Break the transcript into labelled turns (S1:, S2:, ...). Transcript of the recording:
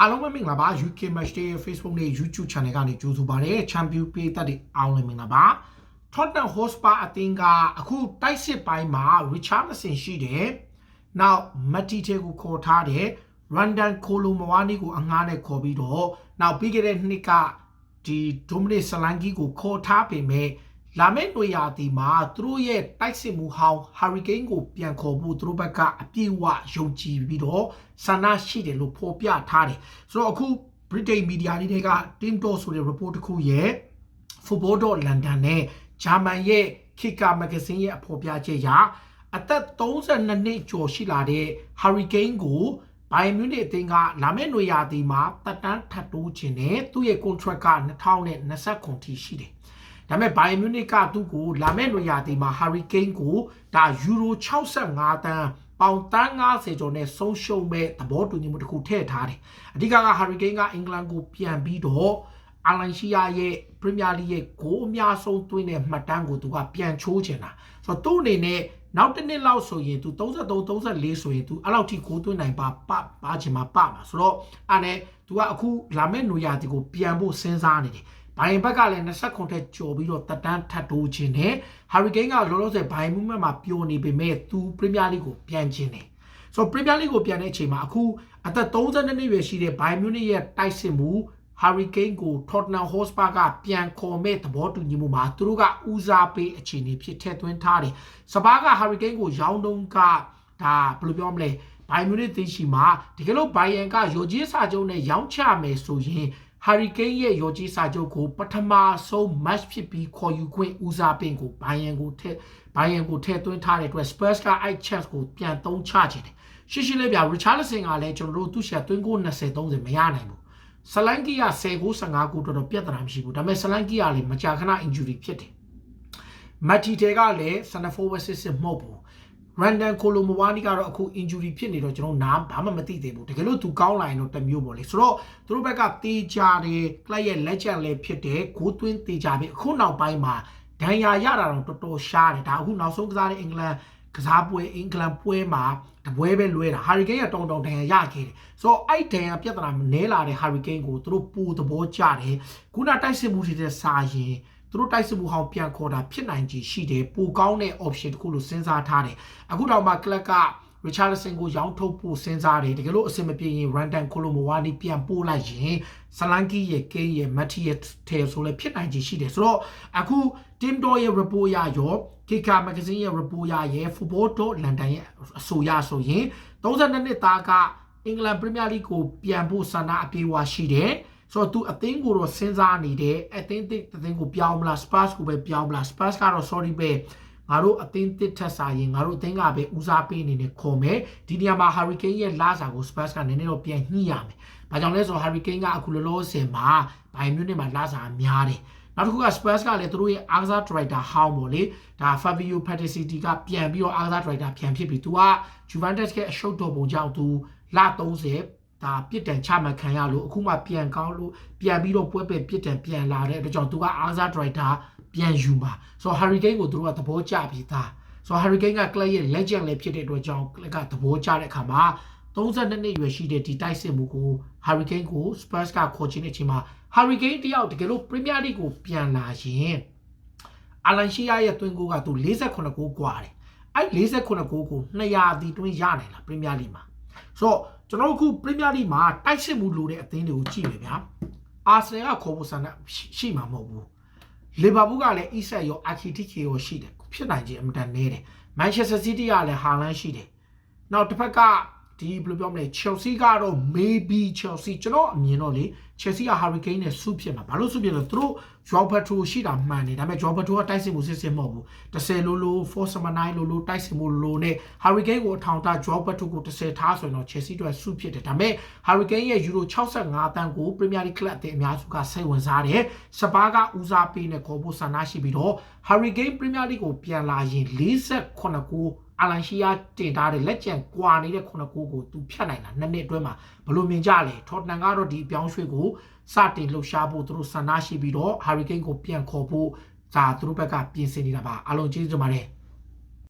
S1: အားလုံးပဲမင်္ဂလာပါ UK Match Day ရဲ့ Facebook နဲ့ YouTube Channel ကနေကြိုဆိုပါရစေ။ Champion ပေးသက်တွေအားလုံးမင်္ဂလာပါ။ Tottenham Hotspur အသင်းကအခုတိုက်စစ်ပိုင်းမှာ Richarlison ရှိတယ်။ Now Matite ကိုခေါ်ထားတယ်။ Randan Kolomwani ကိုအငှားနဲ့ခေါ်ပြီးတော့နောက်ပြီးခဲ့တဲ့နှစ်ကဒီ Dominic Solanke ကိုခေါ်ထားပေမဲ့ လာမယ့်တွေ့ရာသီမှာသူတို့ရဲ့တိုက်စစ်မှုဟောင်းဟာရီကိန်းကိုပြန်ခေါ်ဖို့သူတို့ဘက်ကအပြည့်အဝယုံကြည်ပြီးတော့ဆန္ဒရှိတယ်လို့ဖော်ပြထားတယ်ဆိုတော့အခု British Media တွေက Tim Dot ဆိုတဲ့ report တစ်ခုရဲ့ Football London နဲ့ဂျာမန်ရဲ့ Kicker Magazine ရဲ့အဖော်ပြချက်အရအသက်32နှစ်ကျော်ရှိလာတဲ့ Hurricane ကိုဘိုင်မြူနစ်အသင်းကလာမယ့်နွေရာသီမှာတက်တန်းထပ်တိုးခြင်းနဲ့သူ့ရဲ့ contract က2029ထိရှိတယ်။ ဒါပေမဲ့ဘိုင်မြူနစ်ကသူ့ကိုလာမယ့်ຫນွေရာသီမှာ Hurricane ကိုဒါယူရို65တန်းပေါင်တန်း90ကျော်နဲ့ဆုံးရှုံးမဲ့သဘောတူညီမှုတစ်ခုထည့်ထားတယ်။အဓိကက Hurricane ကအင်္ဂလန်ကိုပြန်ပြီးတော့အာလန်ရှိယာရဲ့ပရီးမီယာလိရဲ့ဂိုးအများဆုံးသွင်းတဲ့မှတ်တမ်းကိုသူကပြန်ချိုးချင်တာဆိုတော့သူ့အနေနဲ့နောက်တစ်နှစ်လောက်ဆိုရင်သူ33 34ဆိုရင်သူအဲ့လောက်ထိဂိုးသွင်းနိုင်ပါပပါချင်မှာပမှာဆိုတော့အဲ့နဲ့သူကအခုလာမယ့်နွေရာသီကိုပြန်ဖို့စဉ်းစားနေတယ် ဘိုင်ဘက်ကလည်း29ထက်ကျော်ပြီးတော့တက်တန်းထပ်တိုးခြင်းနဲ့ Hurricane ကလောလောဆယ်ဘိုင်မူးမက်မှာပျော်နေပေမဲ့သူပရီးမီယာလိကိုပြန်ခြင်းတယ်ဆိုတော့ပရီးမီယာလိကိုပြန်တဲ့အချိန်မှာအခုအသက်32နှစ်ရွယ်ရှိတဲ့ဘိုင်မြူနစ်ရဲ့တိုက်စစ်မှု Hurricane ကို Tottenham Hotspur ကပြန်ခေါ်မဲ့သဘောတူညီမှုမှာသူတို့ကဦးစားပေးအခြေအနေဖြစ်ထည့်သွင်းထားတယ်။စပါးက Hurricane ကိုရောင်းတုံးကဒါဘယ်လိုပြောမလဲဘိုင်မြူနစ်သိရှိမှာတကယ်လို့ဘိုင်ယန်ကရိုကြီးစာချုပ်နဲ့ရောင်းချမယ်ဆိုရင် Hurricane ရဲ့ရိုကြီးစာချုပ်ကိုပထမဆုံး match ဖြစ်ပြီးခေါ်ယူခွင့်ဦးစားပေးကိုဘိုင်ယန်ကိုထည့်ဘိုင်ယန်ကိုထည့်သွင်းထားတဲ့အတွက် Spurs ကအဲ့ chance ကိုပြန်သုံးချချင်တယ်။ရှင်းရှင်းလေးပြ Richarlison ကလည်းကျွန်တော်တို့သူ့ရှာသွင်းကို20 30မရနိုင်ဘူး။ဆလန်ကီက10ကို15ကိုတော်တော်ပြဿနာမရှိဘူးဒါပေမဲ့ဆလန်ကီကလည်းမကြာခဏ injury ဖြစ်တယ်မတ်တီတဲကလည်းဆန်နဖိုးဝက်စစ်စစ်မဟုတ်ဘူး ရန်ဒန်ကိုလိုမဝါနီကတော့အခု injury ဖြစ်နေတော့ကျွန်တော်နားဘာမှမသိသေးဘူးတကယ်လို့သူကောင်းလာရင်တော့တမျိုးပေါ့လေဆိုတော့သူတို့ဘက်ကတေးကြတယ်ကလပ်ရဲ့လက်ချက်လည်းဖြစ်တယ်ဂိုးသွင်းတေးကြပြီအခုနောက်ပိုင်းမှာဒဏ်ရာရတာတော့တော်တော်ရှားတယ်ဒါအခုနောက်ဆုံးကစားတဲ့အင်္ဂလန်ကစားပွဲအင်္ဂလန်ပွဲမှာတပွဲပဲလွဲတာဟာရီကိန်းကတောင်းတောင်းဒဏ်ရာရခဲ့တယ်ဆိုတော့အဲ့ဒဏ်ရာပြဿနာနဲလာတဲ့ဟာရီကိန်းကိုသူတို့ပူသဘောကျတယ်ခုနတိုက်စစ်မှုတွေတဲ့စာရင် သူတို့တိုက်စစ်မှုဟောင်းပြန်ခေါ်တာဖြစ်နိုင်ခြေရှိတယ်ပိုကောင်းတဲ့ option တခုလို့စဉ်းစားထားတယ်အခုတော့မှကလပ်က Richardson ကိုရောင်းထုတ်ဖို့စဉ်းစားတယ်တကယ်လို့အဆင်မပြေရင် Random Kolomwani ပြန်ပို့လိုက်ရင် Salanki ရဲ့ Kane ရဲ့ Matty ရဲ့ Tail ဆိုလည်းဖြစ်နိုင်ခြေရှိတယ်ဆိုတော့အခု Team Door ရဲ့ report ရရော Kika Magazine ရဲ့ report ရရဲ့ Football London ရဲ့အဆိုရဆိုရင်32နှစ်သားကအင်္ဂလန်ပရီးမီယာလိကိုပြန်ဖို့ဆန္ဒအပြေးဝရှိတယ် ဆိုတော့သူအသင်းကိုတော့စဉ်းစားနေတယ်အသင်းအသင်းကိုပြောင်းမလား Spurs ကိုပဲပြောင်းမလား Spurs ကတော့ sorry ပဲငါတို့အသင်းတစ်ထက်စာရင်ငါတို့အသင်းကပဲဦးစားပေးနေနေခေါ်မယ်ဒီနေရာမှာ Hurricane ရဲ့လာစာကို Spurs ကနည်းနည်းတော့ပြန်ညှိရမယ်။ဘာကြောင့်လဲဆိုတော့ Hurricane ကအခုလောလောဆယ်မှာဘိုင်မြူနစ်မှာလာစာများတယ်။နောက်တစ်ခုက Spurs ကလည်းသူတို့ရဲ့အားကစား director ဟောင်းပေါ့လေဒါ Fabio Paratici ကပြန်ပြီးတော့အားကစား director ပြန်ဖြစ်ပြီးသူက Juventus ရဲ့အရှုပ်တော်ပုံကြောင့်သူလ30 ဒါပြစ်ဒဏ်ချမှတ်ခံရလို့အခုမှပြန်ကောင်းလို့ပြန်ပြီးတော့ပွဲပယ်ပြစ်ဒဏ်ပြန်လာတဲ့အတွက်ကြောင့်သူကအားကစား director ပြန်ယူမှာဆိုတော့ Hurricane ကိုသူတို့ကသဘောကျပြီးသားဆိုတော့ Hurricane က club ရဲ့ legend လည်းဖြစ်တဲ့အတွက်ကြောင့် club ကသဘောကျတဲ့အခါမှာ32နှစ်ရွယ်ရှိတဲ့ဒီတိုက်စစ်မှုကို Hurricane ကို Spurs ကခေါ်ချင်တဲ့အချိန်မှာ Hurricane တယောက်တကယ်လို့ Premier League ကိုပြန်လာရင်အလန်ရှိယာရဲ့တွင်းကိုကသူ48ကိုကွာတယ်အဲ့48ကိုကို200တီတွင်းရနိုင်လား Premier League မှာဆိုတော့ ကျွန်တော်အခု Premier League မှာတိုက်စစ်မှုလိုတဲ့အသင်းတွေကိုကြည့်မယ်ဗျာအာဆင်ကခေါ်ဖို့ဆန္ဒရှိမှာမဟုတ်ဘူးလီဗာပူးကလည်းအီဆက်ရောအာခီတီကေရောရှိတယ်ဖြစ်နိုင်ခြင်းအမတန်နေတယ်မန်ချက်စတာစီးတီးကလည်းဟာလန်ရှိတယ်နောက်တစ်ဖက်က ဒီဘယ်လိုပြောမလဲ Chelsea ကတော့ maybe Chelsea ကျွန်တော်အမြင်တော့လေ Chelsea က Hurricane နဲ့စုဖြစ်မှာဘာလို့စုဖြစ်လဲသူတို့ Joao Pedro ရှိတာမှန်တယ်ဒါပေမဲ့ Joao Pedro ကတိုက်စစ်မှုစစ်စစ်မဟုတ်ဘူး10လိုလို 479လိုလိုတိုက်စစ်မှုလိုနဲ့ Hurricane ကိုအထောင်ထား Joao Pedro ကို10ထားဆိုရင်တော့ Chelsea တို့စုဖြစ်တယ်ဒါပေမဲ့ Hurricane ရဲ့ Euro 65တန်းကို Premier League Club အသင်းအများစုကစိတ်ဝင်စားတယ်စပါးကဦးစားပေးနဲ့ခေါ်ဖို့ဆန္ဒရှိပြီးတော့ Hurricane Premier League ကိုပြန်လာရင်48ကို အလန်ရှိယာတင်ထားတဲ့လက်ကျန်ကွာနေတဲ့ခုနကိုကိုသူဖြတ်နိုင်တာနှစ်နှစ်အတွင်းမှာဘလို့မြင်ကြလဲထော်တနန်ကတော့ဒီအပြောင်းရွှေ့ကိုစတင်လှုပ်ရှားဖို့သူတို့ဆန္ဒရှိပြီးတော့ဟာရီကိန်းကိုပြန်ခေါ်ဖို့ဒါသူတို့ဘက်ကပြင်ဆင်နေတာပါအားလုံးကျေးဇူးတင်ပါတယ်